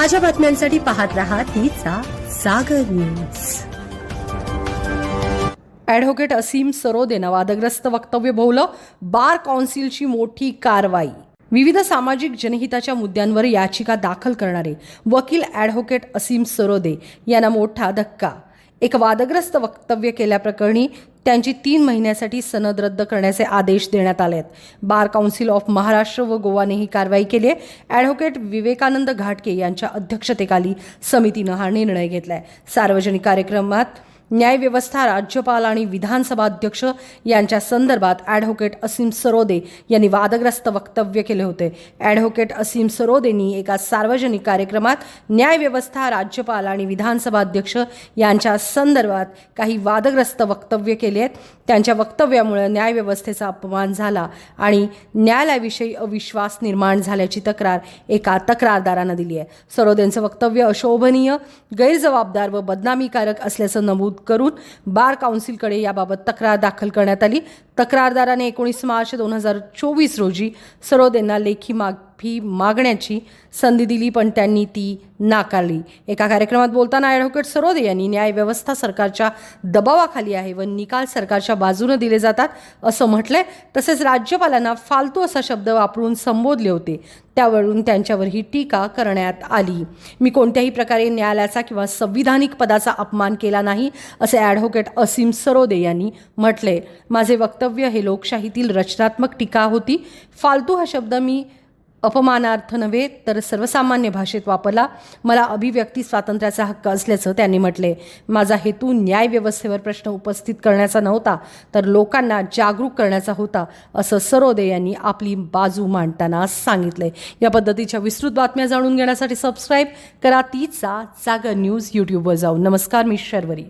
ताज्या बातम्यांसाठी पाहत राहा तिचा सागर न्यूज. ॲडव्होकेट असीम सरोदेनं वादग्रस्त वक्तव्य भोवलं बार कौन्सिलची मोठी कारवाई. विविध सामाजिक जनहिताच्या मुद्द्यांवर याचिका दाखल करणारे वकील ॲडव्होकेट असीम सरोदे यांना मोठा धक्का. एक वादग्रस्त वक्तव्य केल्याप्रकरणी त्यांची तीन महिन्यासाठी सनद रद्द करण्याचे आदेश देण्यात आले आहेत बार काउन्सिल ऑफ महाराष्ट्र व गोवाने ही कारवाई केली आहे. ॲडव्होकेट विवेकानंद घाटके यांच्या अध्यक्षतेखाली समितीनं हा निर्णय घेतला आहे सार्वजनिक कार्यक्रमात न्यायव्यवस्था राज्यपाल आणि विधानसभा अध्यक्ष यांच्या संदर्भात ॲडव्होकेट असीम सरोदे यांनी वादग्रस्त वक्तव्य केले होते. ॲडव्होकेट असीम सरोदेंनी एका सार्वजनिक कार्यक्रमात न्यायव्यवस्था राज्यपाल आणि विधानसभा अध्यक्ष यांच्या संदर्भात काही वादग्रस्त वक्तव्य केले आहेत. त्यांच्या वक्तव्यामुळे न्यायव्यवस्थेचा अपमान झाला आणि न्यायालयाविषयी अविश्वास निर्माण झाल्याची तक्रार एका तक्रारदारानं दिली आहे. सरोदेंचं वक्तव्य अशोभनीय गैरजबाबदार व बदनामीकारक असल्याचं नमूद करून बार काउन्सिलकडे याबाबत तक्रार दाखल करण्यात आली. तक्रारदाराने एकोणीस मार्च दोन हजार चोवीस रोजी सरोदेंना लेखी माग माफी मागण्याची संधी दिली पण त्यांनी ती नाकारली. एका कार्यक्रमात बोलताना ॲडव्होकेट सरोदे यांनी न्यायव्यवस्था सरकारच्या दबावाखाली आहे व निकाल सरकारच्या बाजूनं दिले जातात असं म्हटलंय. तसेच राज्यपालांना फालतू असा शब्द वापरून संबोधले होते. त्यावरून त्यांच्यावर ही टीका करण्यात आली. मी कोणत्याही प्रकारे न्यायालयाचा किंवा संविधानिक पदाचा अपमान केला नाही असे ॲडव्होकेट असीम सरोदे यांनी म्हटले माझे वक्तव्य हे लोकशाहीतील रचनात्मक टीका होती. फालतू हा शब्द मी अपमानार्थ नव्हे तर सर्वसामान्य भाषेत वापरला. मला अभिव्यक्ती स्वातंत्र्याचा हक्क असल्याचं त्यांनी म्हटले. माझा हेतू न्यायव्यवस्थेवर प्रश्न उपस्थित करण्याचा नव्हता तर लोकांना जागरूक करण्याचा होता असं सरोदे यांनी आपली बाजू मांडताना सांगितले. या पद्धतीच्या विस्तृत बातम्या जाणून घेण्यासाठी सबस्क्राईब करा. तीचा जागर न्यूज यूट्यूबवर जाऊन नमस्कार मी शर्वरी.